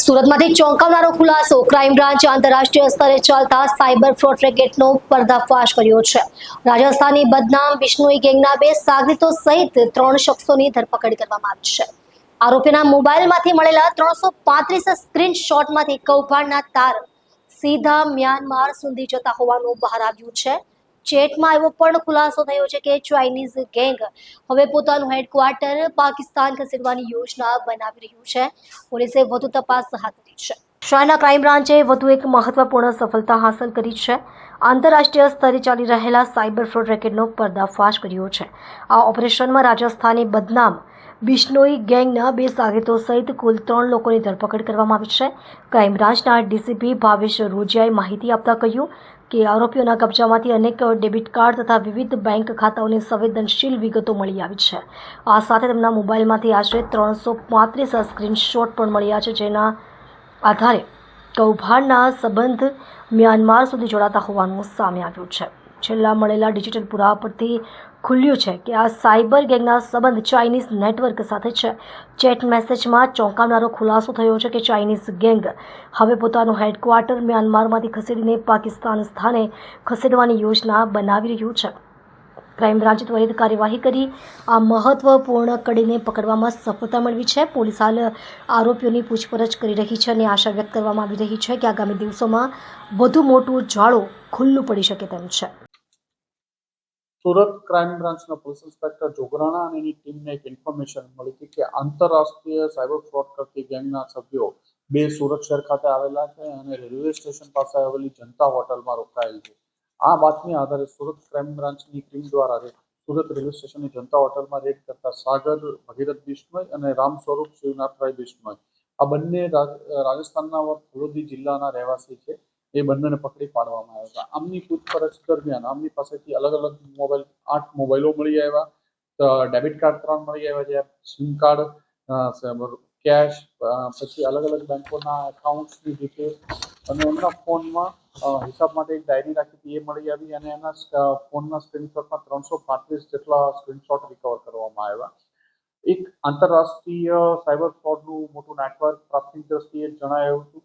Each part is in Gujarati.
સુરતમાંથી ચોંકાવનારો ખુલાસો ક્રાઇમ બ્રાન્ચે આંતરરાષ્ટ્રીય સ્તરે ચાલતા સાયબર ફ્રોડ રેકેટનો પર્દાફાશ કર્યો છે. રાજસ્થાની બદનામ બિશ્નોઈ ગેંગના બે સાગરીતો સહિત ત્રણ શખ્સોની ધરપકડ કરવામાં આવી છે. આરોપીના મોબાઈલમાંથી મળેલા ત્રણસો પાંત્રીસ સ્ક્રીનશોટમાંથી કૌભાંડના તાર સીધા મ્યાનમાર સુધી જતા હોવાનું બહાર આવ્યું છે. ચેટમાં એવો પણ ખુલાસો થયો છે કે ચાઇનીઝ ગેંગ હવે પોતાનું હેડક્વાર્ટર પાકિસ્તાન ખસેડવાની યોજના બનાવી રહ્યું છે. પોલીસે વધુ તપાસ હાથ ધરી છે. શહેરના ક્રાઇમ બ્રાન્ચે વધુ એક મહત્વપૂર્ણ સફળતા હાંસલ કરી છે. આંતરરાષ્ટ્રીય સ્તરે ચાલી રહેલા સાયબર ફ્રોડ રેકેટનો પર્દાફાશ કર્યો છે. આ ઓપરેશનમાં રાજસ્થાની બદનામ બિશ્નોઈ ગેંગના બે સાગરીતો સહિત કુલ ત્રણ લોકોની ધરપકડ કરવામાં આવી છે. ક્રાઇમબ્રાન્ચના ડીસીપી ભાવેશ રોજિયાએ માહિતી આપતા કહ્યું કે આરોપીઓના કબજામાંથી અનેક ડેબિટ કાર્ડ તથા વિવિધ બેંક ખાતાઓની સંવેદનશીલ વિગતો મળી આવી છે. આ સાથે તેમના મોબાઈલમાંથી આશરે ત્રણસો પાંત્રીસ સ્ક્રીનશોટ પણ મળ્યા છે, જેના આધારે કૌભાંડના સંબંધ મ્યાનમાર સુધી જોડાતા હોવાનું સામે આવ્યું છે. છેલ્લા મળેલા ડિજિટલ પુરાવા પરથી ખુલ્યું છે કે આ સાયબર ગેંગના સંબંધ ચાઇનીઝ નેટવર્ક સાથે છે. ચેટ મેસેજમાં ચોંકાવનારો ખુલાસો થયો છે કે ચાઇનીઝ ગેંગ હવે પોતાનું હેડક્વાર્ટર મ્યાનમારમાંથી ખસેડીને પાકિસ્તાન સ્થાને ખસેડવાની યોજના બનાવી રહ્યું છે. ક્રાઇમ બ્રાન્ચે ત્વરિત કાર્યવાહી કરી, આ મહત્વપૂર્ણ કડીને પકડવામાં સફળતા મેળવી છે. પોલીસ હાલ આરોપીઓની પૂછપરછ કરી રહી છે અને આશા વ્યક્ત કરવામાં આવી રહી છે કે આગામી દિવસોમાં વધુ મોટું જાળો ખુલ્લું પડી શકે તેમ છે. સુરત ક્રાઇમ બ્રાન્ચના પોલીસ ઇન્સ્પેક્ટર જોગરાણા અને એની ટીમને એક ઇન્ફોર્મેશન મળી હતી કે આંતરરાષ્ટ્રીય સાયબર ફ્રોડ કરતી ગેંગના સભ્યો બે સુરત શહેર ખાતે આવેલા છે અને રેલવે સ્ટેશન પાસે આવેલી જનતા હોટલમાં રોકાયેલ છે. આ વાતની આધારે સુરત ક્રાઇમ બ્રાન્ચની ટીમ દ્વારા સુરત રેલવે સ્ટેશનની જનતા હોટલમાં રેડ કરતા સાગર, ભગીરથ બિશ્નોઈ અને રામ સ્વરૂપ શિવનાથભાઈ બિશ્નોઈ આ બંને રાજ- રાજસ્થાનના ફલોદી જિલ્લાના રહેવાસી છે. એ બંનેને પકડી પાડવામાં આવ્યા હતા. આમની પૂછપરછ દરમિયાન આમની પાસેથી અલગ અલગ મોબાઈલ, આઠ મોબાઈલો મળી આવ્યા. ડેબિટ કાર્ડ ત્રણ મળી આવ્યા છે. સિમ કાર્ડ કેશ પછી અલગ અલગ બેંકોના એકાઉન્ટ્સની ડિટેલ. અને એમના ફોનમાં હિસાબ માટે એક ડાયરી રાખી હતી એ મળી આવી અને એના ફોનના સ્ક્રીનશોટમાં ત્રણસો પાંત્રીસ જેટલા સ્ક્રીનશોટ રિકવર કરવામાં આવ્યા. એક આંતરરાષ્ટ્રીય સાયબર ફ્રોડનું મોટું નેટવર્ક પ્રાથમિક દ્રષ્ટિએ જણાયું હતું.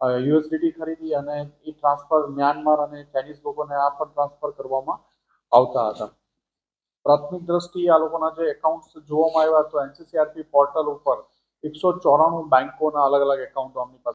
યુએસડીટી ખરીદી અને એ ટ્રાન્સફર મ્યાનમાર અને ચાઇનીઝ લોકોને આ પણ ટ્રાન્સફર કરવામાં આવતા હતા. પ્રાથમિક દ્રષ્ટિએ આ લોકોના જે એકાઉન્ટ્સ જોવામાં આવ્યા તો એનસીસીઆરપી પોર્ટલ ઉપર એકસો ચોરાણું બેંકોના અલગ અલગ એકાઉન્ટો અમની પાસે